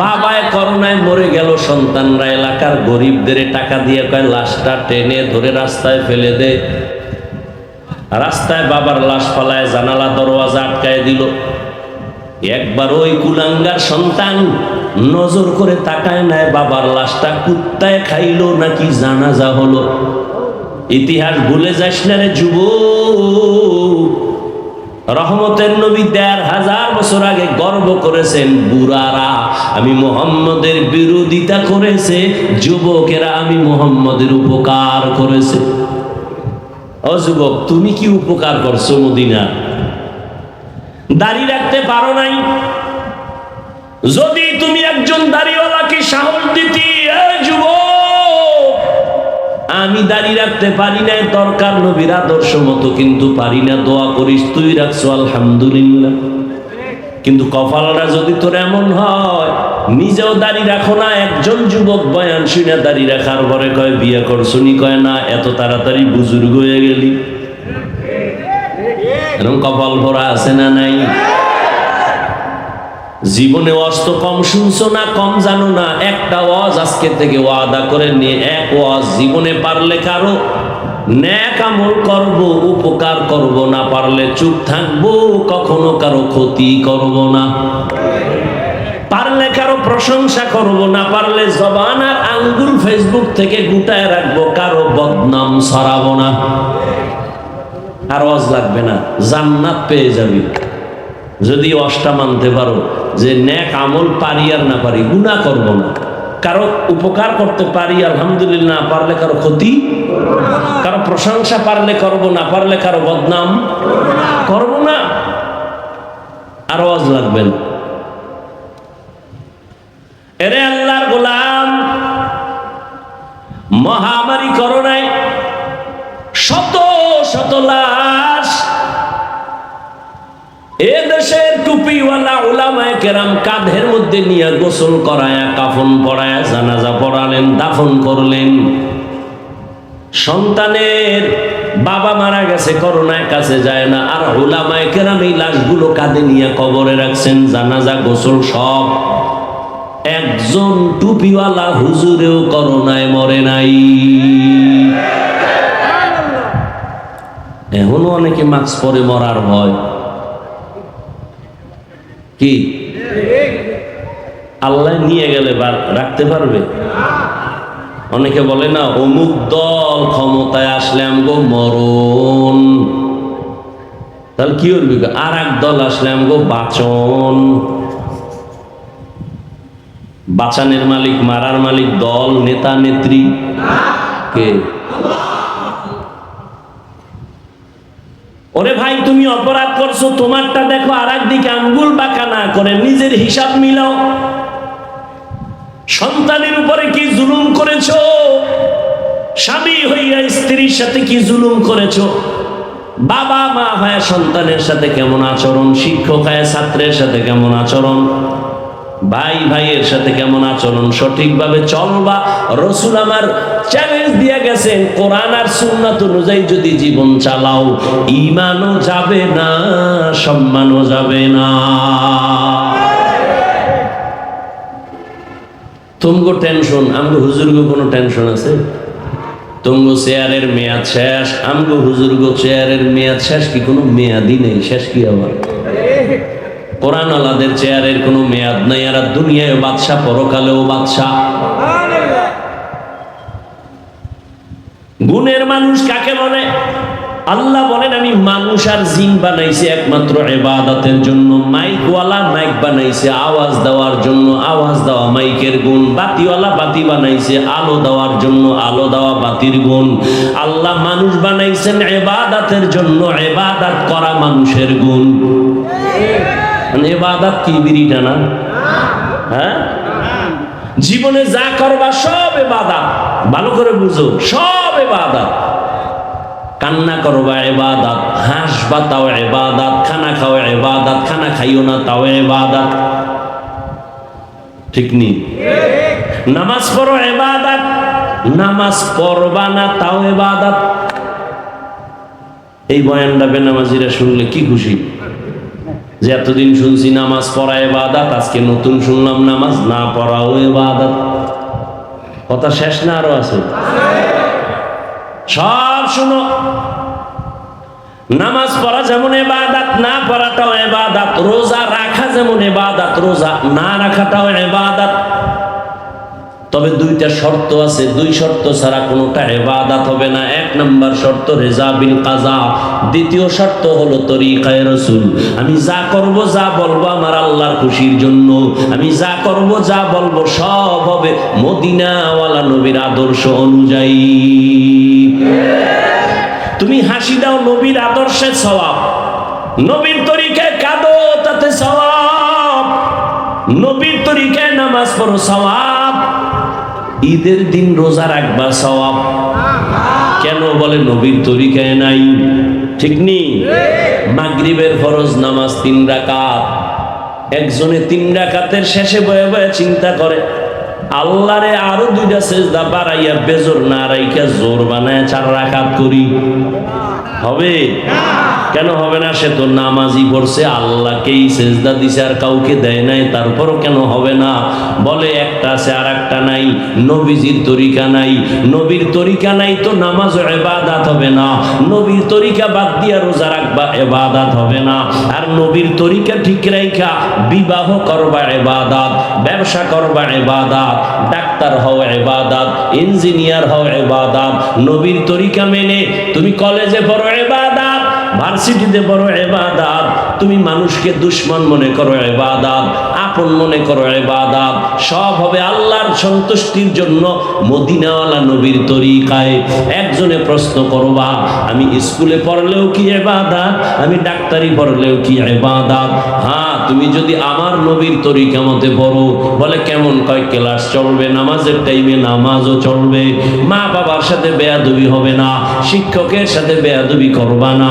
বাবায় করোনায় মরে গেল সন্তানরা, এলাকার গরিবদের টাকা দিয়ে কয়, লাশটা টেনে ধরে রাস্তায় ফেলে দে। রাস্তায় বাবার লাশ ফালায় জানালা দরওয়াজা আটকায় দিল। একবার ওই কুলাঙ্গার সন্তান নজর করে তাকায় নেয়, বাবার লাশটা কুত্তায় খাইলো নাকি জানাজা হলো। ইতিহাস ভুলে যাস না রে যুব রহমতের নবী দেড় হাজার বছর আগে গর্ব করেছেন, বুড়ারা, আমি মোহাম্মদের বিরোধিতা করেছে, যুবকেরা আমি মোহাম্মদের উপকার করেছে। ও তুমি কি উপকার করছ মদিনা দাড়ি রাখতে পারো নাই? যদি তুমি একজন দাড়িওয়ালাকে সাহস দিতি আমি দাঁড়িয়ে রাখতে পারি না দরকার নবীর আদর্শ মতো কিন্তু পারি না, দোয়া করিস, তুই রাখছো, আলহামদুলিল্লাহ। কিন্তু কপালটা যদি তোর এমন হয়, নিজেও দাঁড়িয়ে রাখো না, একজন যুবক বয়ান শুনে দাঁড়িয়ে রাখার পরে কয়, বিয়ে করছুনি কয়, না, এত তাড়াতাড়ি বুজুর্গ হয়ে গেলি। এরকম কপাল ভরা আছে না নাই? জীবনে ওয়াজ তো কম শুনছো না, কম জানো না? একটা ওয়াজ আজকে থেকে ওয়াদা করে নিয়ে এক ওয়াজ জীবনে পারলে কারও ন্যাক আমল করব, উপকার করব না পারলে চুপ থাকব, কখনো কারও ক্ষতি করব না। পারলে কারও প্রশংসা করব না, পারলে জবান আর আঙ্গুল ফেসবুক থেকে গুটায় রাখব, কারও বদনাম ছড়াবো না। আর ওয়াজ লাগবে না, জান্নাত পেয়ে যাবি। যদি অষ্টা মানতে পারো যে ন্যাক আমল পারি আর না পারি গুণা করব না। কারও উপকার করতে পারি, আলহামদুলিল্লাহ, না পারলে কারও ক্ষতি কারও প্রশংসা পারলে করব না, পারলে কারও বদনাম করব না। আর ওয়াজ লাগবে না। এরে আল্লাহর গোলাম, মহামারী করোনায় শত শত এ দেশের টুপিওয়ালা ওলামায় কেরাম কাঁধের মধ্যে নিয়ে গোসল করায়া, কাফন পড়ায়া জানাজা পড়ালেন, দাফন করলেন। সন্তানের বাবা মারা গেছে করোনায় কাছে যায় না। আর ওলামায় কেরাম এই লাশগুলো কাঁধে নিয়ে কবরে রাখছেন, জানাজা, গোসল সব। একজন টুপিওয়ালা হুজুরেও করোনায় মরে নাই। এখনও অনেকে মাস্ক পরে মরার ভয়। কি? আল্লাহ নিয়ে গেলে রাখতে পারবে? অনেকে বলে না, অমুক দল ক্ষমতায় আসলে আমগো মরণ। তাহলে কি করবি? আর এক দল আসলে আমগো বাচন। বাচানের মালিক, মারার মালিক দল, নেতা, নেত্রী। কে? ওরে ভাই, তুমি অপরাধ করছ, তোমারটা দেখো আর একদিকে আঙ্গুল না করে নিজের হিসাব মিলাও। সন্তানের উপরে কি জুলুম করেছ? স্বামী হইয়া স্ত্রীর সাথে কি জুলুম করেছ? বাবা মা হয় সন্তানের সাথে কেমন আচরণ? শিক্ষক হয় ছাত্রের সাথে কেমন আচরণ? ভাই, ভাইয়ের সাথে কেমন আচরণ? সঠিকভাবে চলবা? রসুল আমার চ্যালেঞ্জ দিয়ে গেছেন, কোরআন আর সুন্নাত অনুযায়ী যদি জীবন চালাও ইমানও যাবে না, সম্মানও যাবে না। তুমগো টেনশন আমগো হুজুরগো কোনো টেনশন আছে? তুমগো চেয়ারের মেয়াদ শেষ, আমগো হুজুরগো চেয়ারের মেয়াদ শেষ কি কোনো মেয়াদই নেই? শেষ কি আবার? কোরআন আলাদের চেয়ারের কোনো মেয়াদ নাই আর দুনিয়ায় বাদশাহ পরকালেও বাদশাহ। গুণের মানুষ কাকে বলে? আল্লাহ বলেন, আমি মানুষ আর জিন বানাইছি একমাত্র এবাদতের জন্য। মাইকওয়ালা মাইক বানাইছে, আওয়াজ দেওয়ার জন্য। আওয়াজ দেওয়া মাইকের গুণ। বাতিওয়ালা বাতি বানাইছে, আলো দেওয়ার জন্য। আলো দেওয়া বাতির গুণ। আল্লাহ মানুষ বানাইছেন এবাদাতের জন্য। এবাদাত করা মানুষের গুণ। এবাদাত কি বিড়ি টানা। হ্যাঁ? জীবনে যা করবা সব এবাদাত। ভালো করে বুঝো, সব এবাদাত। কান্না করবা এবাদাত, হাসবা তাও এবাদাত, খানা খাও এবাদাত, খানা খাইও না তাও এবাদাত। ঠিক নি? নামাজ পড়ো এবাদাত, নামাজ পড়বা না তাও এবাদাত। এই বয়ানটা বেনামাজিরা শুনলে কি খুশি? যে এতদিন শুনছি নামাজ পড়া এবাদাত আজকে নতুন শুনলাম নামাজ, না পড়াও এবাদাত কথা শেষ না আরও আছে? সব শুনো। নামাজ পড়া যেমন এবাদাত না পড়াটাও এবাদাত রোজা রাখা যেমন এবাদাত রোজা না রাখাটাও এবাদাত তবে দুইটা শর্ত আছে। দুই শর্ত ছাড়া কোনোটা এবাদাত হবে না। এক নম্বর শর্ত রেজা বিল কাজা। দ্বিতীয় শর্ত হলো তরিকায় রসুল। আমি যা করব, যা বলব আমার আল্লাহর খুশির জন্য। আমি যা করব, যা বলব সব হবে মদিনাওয়ালা নবীর আদর্শ অনুযায়ী। তুমি হাসি দাও নবীর আদর্শে সওয়াব নবীর তরিকায় কাঁদো, তাতে সওয়াব নবীর তরিকায় নামাজ পড়ো সওয়াব ঈদের দিন রোজা রাখবা সওয়াব। কেন বলে নবীর তরিকায় নাই? ঠিক নি? মাগরিবের ফরজ নামাজ তিন রাকাত। একজনে তিন রাকাতের শেষে বয়ে বয়ে চিন্তা করে আল্লাহরে আরও দুইটা সেজদা বাড়াইয়া বেজোর না রাইখা জোর বানায় চার রাকাত করি। হবে? কেন হবে না? সে তো নামাজি পড়ছে, আল্লাহকেই সেজদা দিছে আর কাউকে দেয় নাই, তারপরও কেন হবে না? বলে একটা আছে আর একটা নাই, নবীজির তরিকা নাই। নবীর তরিকা নাই তো নামাজ এবাদাত হবে না। নবীর তরিকা বাদ দিয়া রোজা রাখবা এবাদাত হবে না। আর নবীর তরিকা ঠিক রাইখা বিবাহ করবা এবাদাত, ব্যবসা করবা এবাদাত ডাক্তার হও এবাদাত ইঞ্জিনিয়ার হও এবাদাত নবীর তরিকা মেনে তুমি কলেজে পড়ো এবাদাত ভার্সিটিতে পড়ো এবাদাত তুমি মানুষকে দুশ্মন মনে করো এবাদাত আপন মনে করো এবাদাত সব হবে আল্লাহর সন্তুষ্টির জন্য মদিনাওয়ালা নবীর তরিকায়। একজনে প্রশ্ন করবা আমি স্কুলে পড়লেও কি এবাদাত আমি ডাক্তারি পড়লেও কি এবাদাত হ্যাঁ তুমি যদি আমার নবীর তরিকা মতে পড়ো, বলে কেমন কয় ক্লাস চলবে, নামাজের টাইমে নামাজও চলবে, মা বাবার সাথে বেয়াদবি হবে না, শিক্ষকের সাথে বেয়াদবি করবা না,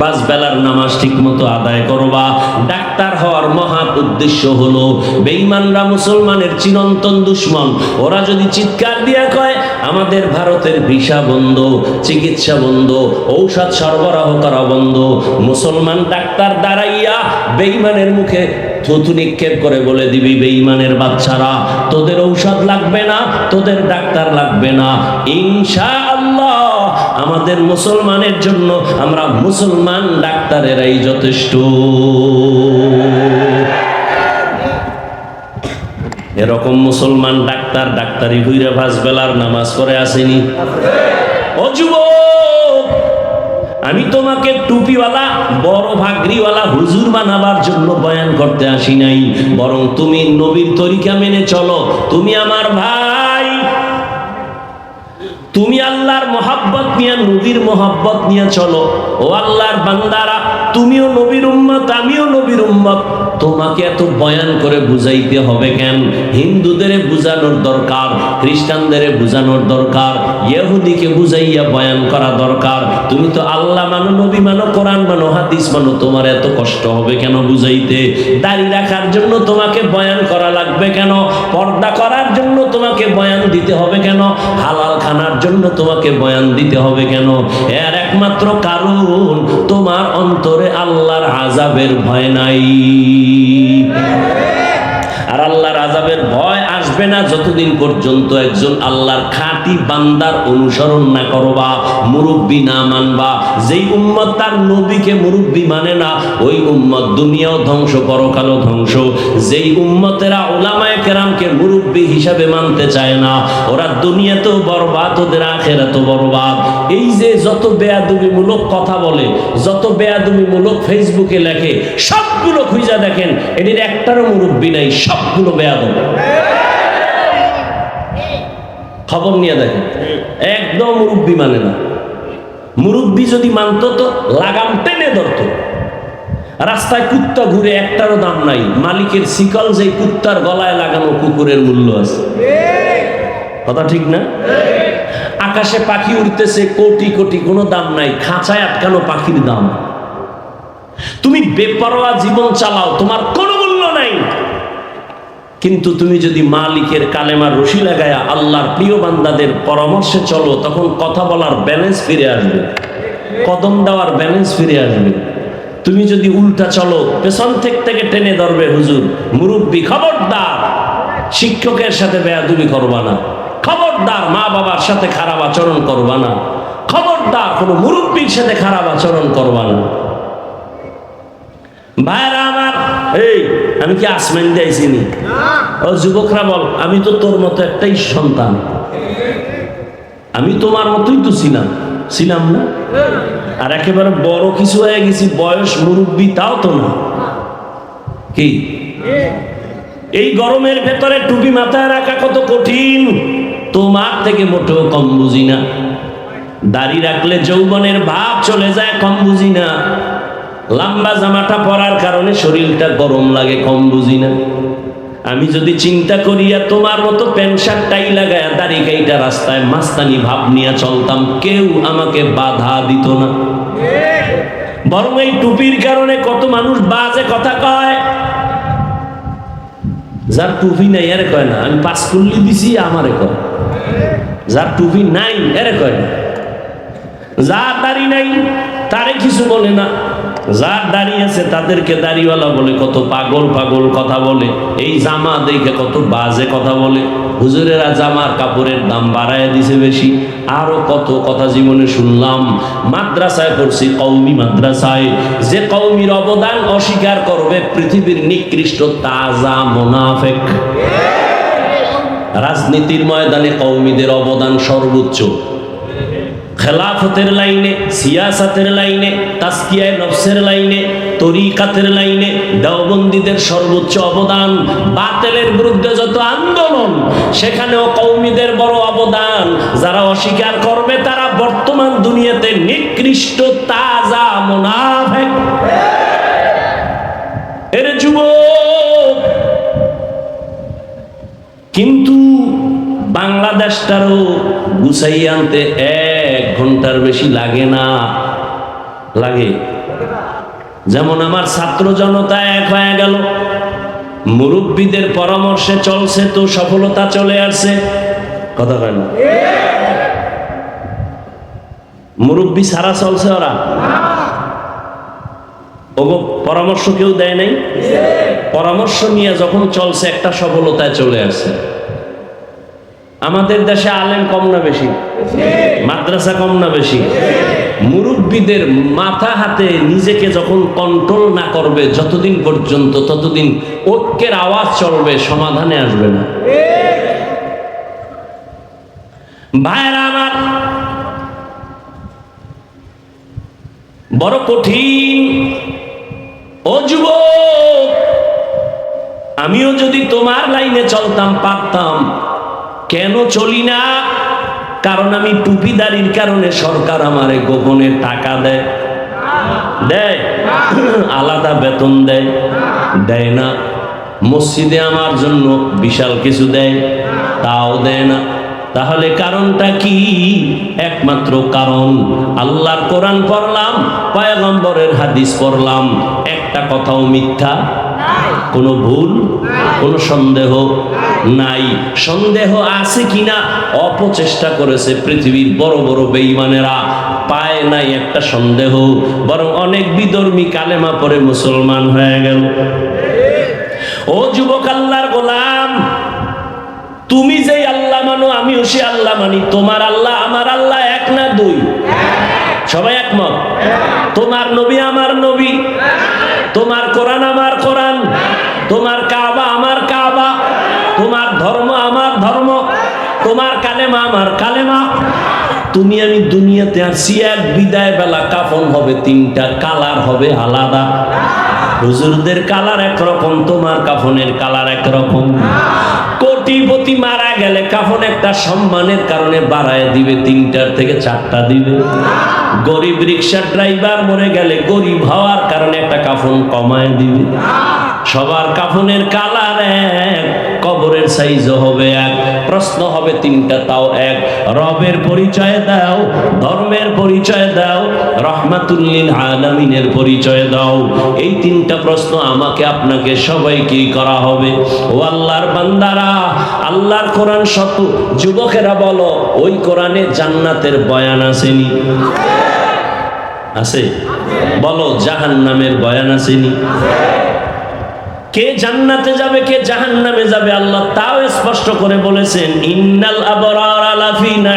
পাঁচ বেলার নামাজ ঠিক মতো আদায় করবা। ডাক্তার হওয়ার মহা উদ্দেশ্য হলো, বেঈমানরা মুসলমানের চিরন্তন দুশ্মন, ওরা যদি চিৎকার দিয়া কয় আমাদের ভারতের ভিসা বন্ধ, চিকিৎসা বন্ধ, ঔষধ সরবরাহ করা বন্ধ। মুসলমান ডাক্তার দাঁড়াইয়া বেঈমানের মুখে থুতু নিক্ষেপ করে বলে দিবি, বেঈমানের বাচ্চারা, তোদের ঔষধ লাগবে না, তোদের ডাক্তার লাগবে না। ইনশা আল্লাহ আমাদের মুসলমানের জন্য আমরা মুসলমান ডাক্তারেরাই যথেষ্ট। এরকম মুসলমান ডাক্তার, ডাক্তারি হুইরে ভাস বেলার নামাজ পড়ে আসেনি। আমি তোমাকে টুপিওয়ালা, বড় ভাগরিওয়ালা হুজুর বানাবার জন্য বয়ান করতে আসি নাই। বরং তুমি নবীর তরিকা মেনে চলো। তুমি আমার ভাই। তুমি আল্লাহর মোহাব্বত নিয়ে, নবীর মোহাব্বত নিয়ে চলো। ও আল্লাহর বান্দারা, তুমিও নবীর উম্মত, আমিও নবীর উম্মত। তোমাকে এত বয়ান করে বুঝাইতে হবে কেন? হিন্দুদের বুঝানোর দরকার, খ্রিস্টানদের বুঝানোর দরকার, ইহুদিকে বুঝাইয়া বয়ান করা দরকার। তুমি তো আল্লাহ মানো, নবী মানো, কোরআন মানো, হাদিস মানো, তোমার এত কষ্ট হবে কেন বুঝাইতে? দাড়ি রাখার জন্য তোমাকে বয়ান করা লাগবে কেন? পর্দা করার জন্য তোমাকে বয়ান দিতে হবে কেন? হালাল খানার জন্য তোমাকে বয়ান দিতে হবে কেন? এর একমাত্র কারণ তোমার অন্তরে আল্লাহর আজাবের ভয় নাই। আর আল্লাহর আজাবের ভয় আসবে না যতদিন পর্যন্ত একজন আল্লাহর খাঁটি বান্দার অনুসরণ না করবা মুরব্বী না মানবা। যেই উম্মত তার নবীকে মুরব্বী মানে না, ওই উম্মত দুনিয়াও ধ্বংস, পরকালও ধ্বংস। যেই উম্মতেরা ওলামায়ে কেরামকে মুরব্বী হিসাবে মানতে চায় না, ওরা দুনিয়াতেও বরবাদ, ওদের আখেরাতেও বরবাদ। এই যে যত বেয়াদবিমূলক কথা বলে, যত বেয়াদবিমূলক ফেসবুকে লেখে, সবগুলো খুঁজা দেখেন এটির একটারও মুরব্বী নাই, সবগুলো বেয়াদব। খবর নিয়ে দেখেন। একদম মুরব্বী মানে না। মুরব্বী যদি মানতো তো লাগাম টেনে ধরতো। রাস্তায় কুত্তা ঘুরে একটারও দাম নাই। মালিকের শিকল যে কুত্তার গলায় লাগানো কুকুরের মূল্য আছে। কথা ঠিক না? আকাশে পাখি উড়তেছে, কোটি কোটি, কোনো দাম নাই। খাঁচায় আটকানো পাখির দাম। তুমি বেপরোয়া জীবন চালাও, তোমার কোনো কিন্তু তুমি যদি মালিকের কালেমার রশি লাগায়া আল্লাহর প্রিয় বান্দাদের পরামর্শে চলো, তখন কথা বলার ব্যালেন্স ফিরে আসবে। কদম দেওয়ার ব্যালেন্স ফিরে আসবে। তুমি যদি উল্টা চলো, পেছন থেকে থেকে টেনে ধরবে হুজুর। মুরব্বী, খবরদার! শিক্ষকের সাথে বেয়াদুবি করবা না। খবরদার মা বাবার সাথে খারাপ আচরণ করবা না। খবরদার কোনো মুরব্বীর সাথে খারাপ আচরণ করবা না। ভাইরা আমার এই আমি কি আসমেন দিয়েছিনি ও যুবকরা বল আমি তো তোর মতো একটাই সন্তান। আমি তোমার মতোই তো ছিলাম। ছিলাম না? আর একেবারে বড় কিছু হয়ে গেছি বয়স মুরব্বী তাও তো না। কি? এই গরমের ভেতরে টুপি মাথায় রাখা কত কঠিন। তোমার থেকে মোটেও কম বুঝি না। দাড়ি রাখলে যৌবনের ভাব চলে যায় কম বুঝি না। লম্বা জামাটা পরার কারণে শরীরটা গরম লাগে, কম বুঝি না। আমি যদি চিন্তা করিয়া তোমার মতো প্যান্ট শার্ট টাই লাগায় দাড়ি কাইটা রাস্তায় মাস্তানি ভাব নিয়ে চলতাম, কেউ আমাকে বাধা দিত না। বরং এই টুপির কারণে কত মানুষ বাজে কথা কয়। যার টুপি নাই, এরে কয় না, আমি পাস করলি দিছি, আমারে কয়। যার টুপি নাই, এরে কয় না। যার তারি নাই, তারে কিছু বলে না। যার দাড়ি আছে তাদেরকে দাড়িওয়ালা বলে, কত পাগল পাগল কথা বলে। এই জামা দেখে কত বাজে কথা বলে। হুজুরেরা জামার কাপড়ের দাম বাড়ায় দিছে বেশি। আরও কত কথা জীবনে শুনলাম। মাদ্রাসায় পড়ছি কৌমি মাদ্রাসায়। যে কৌমির অবদান অস্বীকার করবে পৃথিবীর নিকৃষ্ট তাজা মোনাফেক। রাজনীতির ময়দানে কৌমিদের অবদান সর্বোচ্চ। খেলাফতের লাইনে, সিয়াসাতের লাইনে, তাস্কিয়ায় নফসের লাইনে, তরিকাতের লাইনে, দেওবন্দীদের সর্বোচ্চ অবদান, বাতেলের বিরুদ্ধে যত আন্দোলন, সেখানেও কৌমিদের বড় অবদান। যারা অস্বীকার করবে, তারা বর্তমান দুনিয়াতে নিকৃষ্ট, তাজা মোনাফেক। এর যুবক, কিন্তু বাংলাদেশটারও গুছাই আনতে এক ঘণ্টার বেশি লাগে না। লাগে। যেমন আমার ছাত্র জনতা এক হয়ে গেল। মুরব্বীদের পরামর্শে চলছে তো সফলতা চলে আসছে। কথা হয় না? মুরব্বী সারা চলছে ওরা? ওগো, পরামর্শ কেউ দেয় নাই? পরামর্শ নিয়ে যখন চলছে, একটা সফলতায় চলে আসছে। আমাদের দেশে আলেম কম না বেশি? মাদ্রাসা কম না বেশি? মুরব্বীদের মাথা হাতে নিজেকে যখন কন্ট্রোল না করবে, যতদিন পর্যন্ত ততদিন ঐক্যের আওয়াজ চলবে, সমাধানে আসবে না। ভাইরা আমার, বড় কঠিন। ও যুবক, আমিও যদি তোমার লাইনে চলতাম, পারতাম। কেন চলি না? কারণ আমি টুপিদারির কারণে সরকার আমারে গোপনে টাকা দেয়। দেয়? আলাদা বেতন দেয়। দেয় না। মসজিদে আমার জন্য বিশাল কিছু দেয়, তাও দেয় না। তাহলে কারণটা কি? একমাত্র কারণ আল্লাহর কোরআন পড়লাম, পয়গম্বরের হাদিস পড়লাম। একটা কথাও মিথ্যা। কোনো ভুল, কোনো সন্দেহ নাই। সন্দেহ আছে কিনা? অপচেষ্টা করেছে পৃথিবীর বড় বড় বেঈমানেরা পায় নাই একটা সন্দেহ, বরং অনেক বিধর্মী কালেমা পরে মুসলমান হয়ে গেল। ও যুবক আল্লাহর গোলাম, তুমি যে আল্লাহ মানো, আমিও সে আল্লাহ মানি। তোমার আল্লাহ আমার আল্লাহ এক না দুই? সবাই একমত? তোমার নবী আমার নবী। তোমার কোরআন আমার কোরআন তোমার কাবা আমার কাবা তোমার ধর্ম আমার ধর্ম তোমার কালেমা আমার কালেমা। তুমি আমি দুনিয়াতে আসছি এক বিদায় বেলা কাফন হবে, তিনটা কালার হবে আলাদা। হুজুরদের কালার একরকম, তোমার কাফনের কালার একরকম। কোটিপতি মারা গেলে কাফন একটা সম্মানের কারণে বাড়ায় দিবে, তিনটার থেকে চারটা দিবে। গরিব রিক্সার ড্রাইভার মরে গেলে গরিব হওয়ার কারণে একটা কাফন কমায় দিবে। সবার কাফনের কালার এক কবরের সাইজও হবে এক, প্রশ্ন হবে তিনটা, তাও এক। রবের পরিচয় দাও, ধর্মের পরিচয় দাও রহমাতুল্লিল আলামিনের পরিচয় দাও। এই তিনটা প্রশ্ন আমাকে, আপনাকে সবাইকেই করা হবে। ও আল্লাহর বান্দারা, আল্লাহর কোরআন শত যুবকেরা বলো, ওই কোরআনে জান্নাতের বয়ান আসেনি? আছে? বলো জাহান নামের বয়ান আসেনি? কে জান্নাতে যাবে, কে জাহান্নামে যাবে, আল্লাহ তাও স্পষ্ট করে বলেছেন, ইন্নাল আবরার আলাফি ওয়া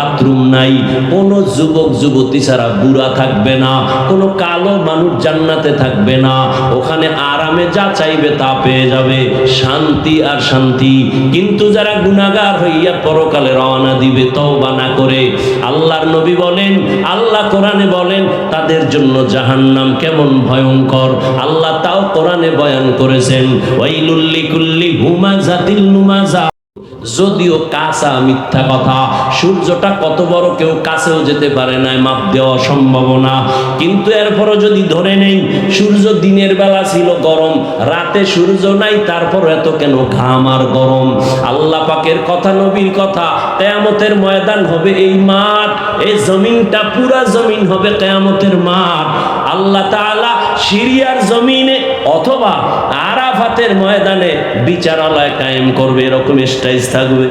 বাথরুম নাই, কোনো যুবক, যুবতী ছাড়া বুড়া থাকবে না, কোনো কালো মানুষ জান্নাতে থাকবে না। ওখানে আরামে যা চাইবে তা পেয়ে যাবে, শান্তি আর শান্তি। কিন্তু যারা গুণাগার হইয়া পরকালে রওনা দিবে, তওবা না করে, আল্লাহর নবী বলেন, আল্লাহ কোরআনে বলেন, তাদের জন্য জাহান্নাম কেমন ভয়ঙ্কর। আল্লাহ তাও কোরআনে বয়ান করেছেন ওয়াইলুল্লি কুল্লি হুমাজাতিল নুমাজা। যদিও কাঁচা মিথ্যা কথা, সূর্যটা কত বড় কেউ কাছেও যেতে পারে না মাপ দেওয়া সম্ভব না। কিন্তু এরপরও যদি ধরে নেই, সূর্য দিনের বেলা ছিল গরম, রাতে সূর্য নাই তারপর এত কেন ঘাম আর গরম? আল্লাহ পাকের কথা, নবীর কথা, কেয়ামতের ময়দান হবে এই মাঠ, এই জমিনটা পুরা জমিন হবে কেয়ামতের মাঠ। আল্লাহ তাআলা সিরিয়ার জমিনে অথবা আরাফাতের ময়দানে বিচারালয় কায়েম করবে, এরকম স্টাইজ থাকবে।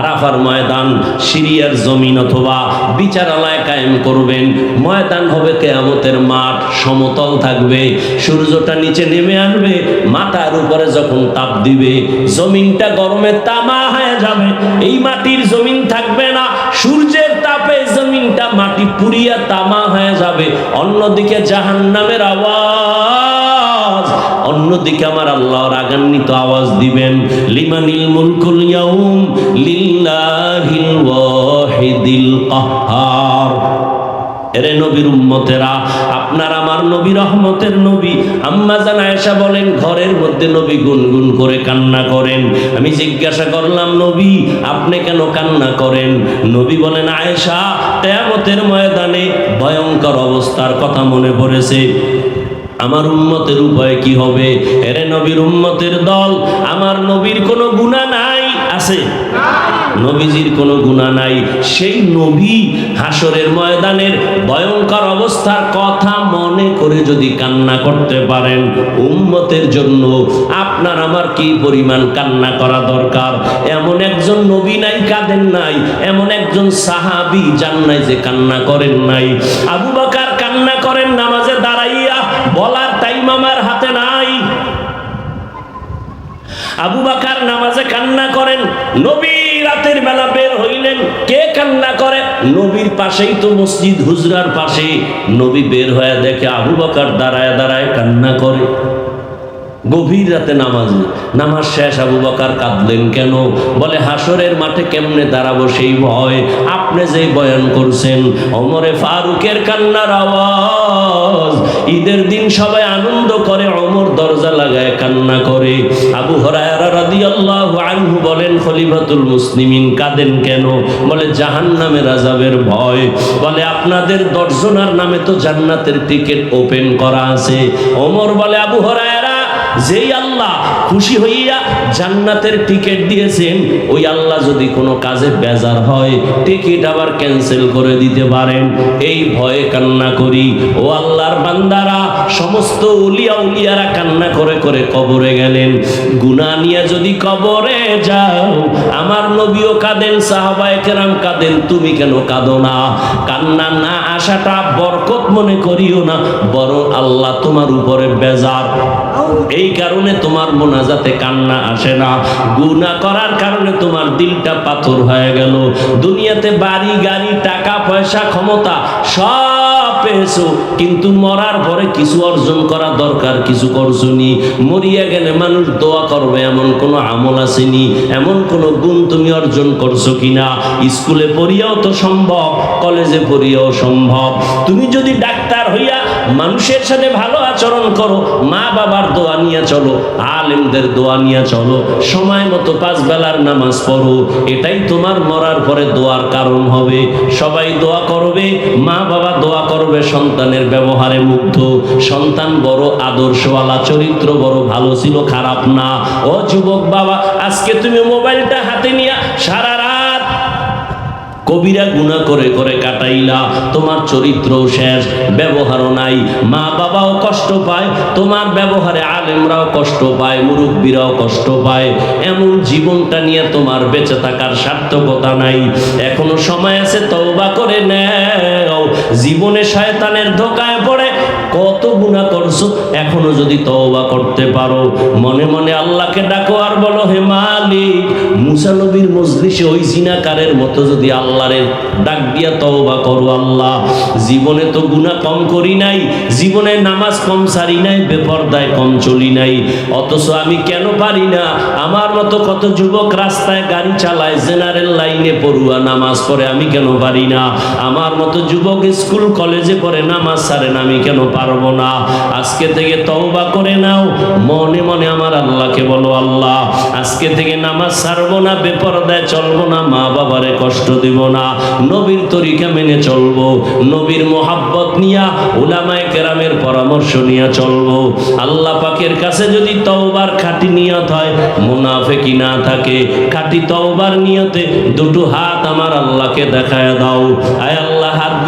আরাফার ময়দান, সিরিয়ার জমিন অথবা বিচারালয় কায়েম করবেন। ময়দান হবে কেয়ামতের মাঠ, সমতল থাকবে। সূর্যটা নিচে নেমে আনবে মাথার উপরে যখন তাপ দিবে, জমিনটা গরমে তামা হয়ে যাবে। এই মাটির জমিন থাকবে পুড়িয়া তামা হয়ে যাবে। অন্যদিকে জাহান্নামের আওয়াজ। অন্যদিকে আমার আল্লাহ রাগান্বিত আওয়াজ দিবেন, লিমানিল মুলকুল ইয়াউম লিল্লাহিল ওয়াহিদিল কাহ্হার এরে নবীর উম্মতেরা, আপনার আমার নবী রহমতের নবী। আম্মা জান আয়েশা বলেন, ঘরের মধ্যে নবী গুনগুন করে কান্না করেন। আমি জিজ্ঞাসা করলাম, নবী, আপনি কেন কান্না করেন? নবী বলেন, আয়েশা তেয়ামতের ময়দানে ভয়ঙ্কর অবস্থার কথা মনে পড়েছে। আমার উম্মতের উপায় কি হবে? এরে নবীর উম্মতের দল, আমার নবীর কোনো গুণা আছে। নবীজির কোনো গুণা নাই। সেই নবী হাসরের ময়দানের ভয়ঙ্কর অবস্থার কথা মনে করে যদি কান্না করতে পারেন, উম্মতের জন্য আপনার আমার কি পরিমাণ কান্না করা দরকার? এমন একজন নবী নাই, কাঁদেন নাই। এমন একজন সাহাবি যান নাই যে কান্না করেন নাই। আবু বাকার কান্না করেন, নামাজে দাঁড়াইয়া বলার টাইম আমার হাতে নাই আবু বাকার নামাজে কান্না করেন, নবী রাতের বেলা বের হইলেন, কে কান্না করে? নবীর পাশেই তো মসজিদ, হুজরার পাশে নবী বের হয়ে দেখে আবু বাকার দাঁড়ায় দাঁড়ায় কান্না করে। গভীর রাতে নামাজ নামাজ শেষ, আবু বাকার কাঁদলেন কেন? বলে হাসরের মাঠে কেমনে দাঁড়াবো সেই ভয়? আপনি যে বয়ান করছেন, অমরে ফারুকের কান্নার আওয়াজ। ঈদের দিন সবাই আনন্দ করে, অমর দরজা লাগায়, কান্না করে। আবু হরায়রা আনহু বলেন, খলিফাতুল মুসলিমিন কাঁদেন কেন? বলে, জাহান্নামের রাজাবের ভয়। বলে, আপনাদের দর্শনার নামে তো জান্নাতের টিকিট ওপেন করা আছে। অমর বলে, আবু হরায়রা যেই আল্লাহ খুশি হইয়া জান্নাতের টিকিট দিয়েছেন, ওই আল্লাহ যদি কোনো কাজে বেজার হয়, টিকিট আবার ক্যান্সেল করে দিতে পারেন। এই ভয়ে কান্না করি। ও আল্লাহর বান্দারা, সমস্ত উলিয়া উলিয়ারা কান্না করে করে কবরে গেলেন। গুনাহ নিয়ে যদি কবরে যাও, আমার নবীও কাঁদেন, সাহাবায়ে কেরাম কাঁদেন, তুমি কেন কাঁদো না? কান্না না আসাটা বরকত মনে করিও না, বরং আল্লাহ তোমার উপরে বেজার। এই কারণে তোমার মোনাজাতে কান্না আসে না। গুনা করার কারণে তোমার দিলটা পাথর হয়ে গেল। দুনিয়াতে বাড়ি, গাড়ি, টাকা, পয়সা, ক্ষমতা সব পেয়েছ, কিন্তু মরার পরে কিছু অর্জন করা দরকার, কিছু করছনি মরিয়া গেলে মানুষ দোয়া করবে, এমন কোনো আমল আসেনি, এমন কোনো গুণ তুমি অর্জন করছ কিনা। স্কুলে পড়িয়াও তো সম্ভব, কলেজে পড়িয়াও সম্ভব। তুমি যদি ডাক্তার হইয়া মানুষের সাথে ভালো আচরণ করো, মা বাবার দোয়া নিয়ে চলো, আলেমদের দোয়া নিয়ে চলো, সময় মতো পাঁচ বেলার নামাজ পড়ো, এটাই তোমার মরার পরে দোয়ার কারণ হবে। সবাই দোয়া করবে, মা বাবা দোয়া করবে। সন্তানের ব্যবহারে মুগ্ধ। সন্তান বড় আদর্শওয়ালা, চরিত্র বড় ভালো ছিল, খারাপ না। ও যুবক বাবা, আজকে তুমি মোবাইলটা হাতে নিয়ে সারা কবিরা গুণা করে করে কাটাইলা। তোমার চরিত্র শেষ, ব্যবহারও নাই। মা বাবাও কষ্ট পায়, তোমার ব্যবহারে আলেমরাও কষ্ট পায়, মুরব্বীরাও কষ্ট পায়। এমন জীবনটা নিয়ে তোমার বেঁচে থাকার সার্থকতা নাই। এখনও সময় আছে, তওবা করে নেও। জীবনে শয়তানের ধোকায় পড়ে গুণা করছ, এখনও যদি তওবা করতে পারো। মনে মনে আল্লাহকে ডাকো আর বলো, হে মালিক, মুসা নবীর মজলিসে ওই জিনাকারের মতো যদি আল্লাহরে ডাক দিয়া তওবা করো আল্লাহ। জীবনে তো গুনাহ কম করি নাই, জীবনে নামাজ কম সারি নাই, বেপরদায় কম চলি নাই। অথচ আমি কেন পারি না? আমার মতো কত যুবক রাস্তায় গাড়ি চালায়, জেনারেল লাইনে পড়ুয়া, নামাজ পড়ে, আমি কেন পারি না? আমার মতো যুবক স্কুল, কলেজে পড়ে, নামাজ সারে না, আমি কেন পারব না? আজকে থেকে তওবা করে নাও। মনে মনে আমার আল্লাহকে বলো, আল্লাহ, আজকে থেকে নামাজ ছাড়বো না, বেপরদায় চলবো না মা বাবারে কষ্ট দিব না। নবীর তরিকা মেনে চলবো, নবীর মোহাব্বত নিয়া উলামায়ে কেরামের পরামর্শ নিয়ে চলবো। আল্লাহ পাকের কাছে যদি তওবার খাঁটি নিয়ত হয় মুনাফেকি না থাকে। খাঁটি তওবার নিয়তে দুটো হাত আমার আল্লাহকে দেখায় দাও। আয়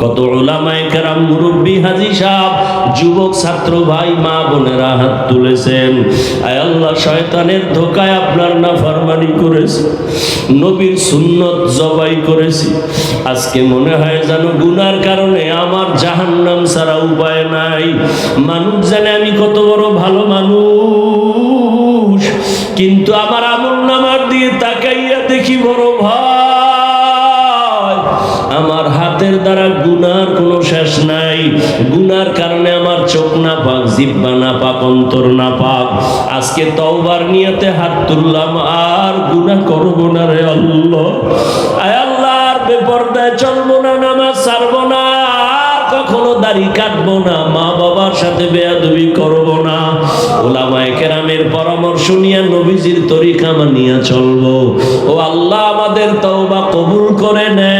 কত ওলামায়ে কেরাম মুরব্বী হাজি সাহ যুবক ছাত্র ভাই, মা বোনেরা হাত তুলেছেন। আয় আল্লাহ, শয়তানের ধোকায় আপনার না ফরমানি করেছে, নবীর সুন্নত জবাই করেছি। আজকে মনে হয় যেন গুনার কারণে আমার জাহান্নাম ছাড়া উপায় নাই। মানুষ জানে আমি কত বড় ভালো মানুষ, কিন্তু আমার আমল নামার দিয়ে তাকাইয়া দেখি বড় ভাই, আমার হাতের দ্বারা গুনার কোনো শেষ নাই। গুনার কারণে আমার চোখ না পাক জিব্বা না পাক অন্তর না পাক আজকে তওবার নিয়তে হাত তুললাম, আর গুনাহ করব না রে আল্লাহ। আয় আল্লাহ আর বেপরদায় চলবো না, নামাজ ছাড়বো না কখনো দাড়ি কাটবো না মা বাবার সাথে বেয়াদবি করব না। ওলামায়ে কেরামের পরামর্শ নিয়ে নবীজির তরিকা মানিয়া চলবো। ও আল্লাহ, আমাদের তওবা কবুল করে নেন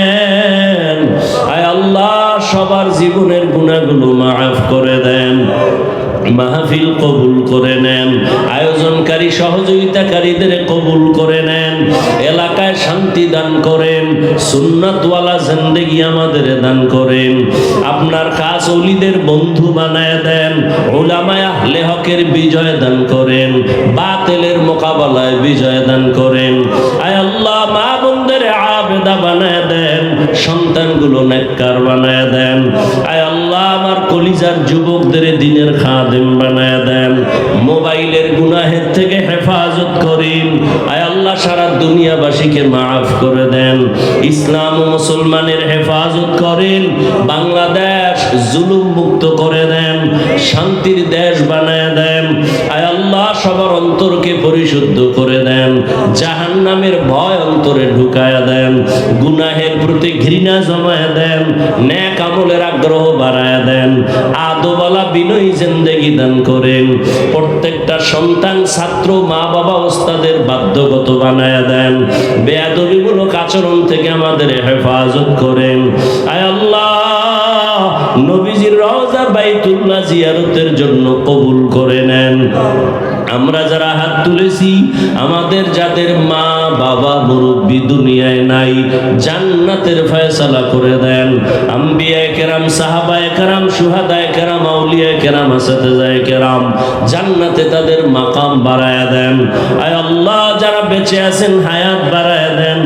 মাহফিল কবুল করে নেন। আয়োজনকারী সহযোগিতাকারীদের কবুল করে নেন। এলাকায় শান্তি দান করেন। সুন্নাতওয়ালা জিন্দেগি আমাদের দান করেন। আপনার খাস অলিদের বন্ধু বানায় দেন। ওলামায় আহলে হকের বিজয় দান করেন। বাতিলের মোকাবেলায় বিজয় দান করেন। আয় আল্লাহ, মা বোনদের আবেদা বানায় দেন। সন্তানগুলো নেককার বানায় দেন। আয় আমার কলিজার যুবকদের দিনের খাদেম বানায় দেন। মোবাইলের গুনাহের থেকে হেফাজত করেন। আয় আল্লাহ, সারা দুনিয়াবাসীকে মাফ করে দেন। ইসলাম ও মুসলমানের হেফাজত করেন। বাংলাদেশ জুলুম মুক্ত করে দেন, শান্তির দেশ বানায় দেন, আয় আল্লাহ সবার অন্তরকে পরিশুদ্ধ করে দেন, জাহান্নামের ভয় অন্তরে ঢুকায় দেন, গুনাহের প্রতি ঘৃণা জমায় দেন, ন্যাক আমলের আগ্রহ বাড়ায় দেন আদোবালা বিনয়ী জিন্দেগি দান করেন, প্রত্যেকটা সন্তান ছাত্র মা বাবা ওস্তাদের বাধ্যগত বানায় দেন, বেয়াদবিমূলক আচরণ থেকে আমাদের হেফাজত করেন, আয় আল্লাহ নবীজির রওজা বাইতুল্লাহ জিয়ারতের জন্য কবুল করে নেন। আমরা যারা হাত তুলেছি, আমাদের যাদের মা বাবা মুরব্বী দুনিয়ায় নাই, জান্নাতের ফয়সালা করে দেন। আম্বিয়া কেরাম, সাহাবায় কেরাম সুহাদায় কেরাম আউলিয়া কেরাম আসাদায় কেরাম জান্নাতে তাদের মাকাম বাড়ায় দেন। আয় আল্লাহ, যারা বেঁচে আছেন, হায়াত বাড়ায় দেন,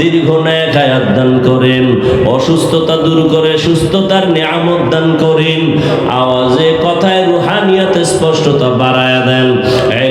দীর্ঘ ন্যাক হায়াত দান করেন, অসুস্থতা দূর করে সুস্থতার নিয়ামত দান করেন, আওয়াজে, কথায়, রুহানিয়াতে স্পষ্টতা বাড়ায় দেন।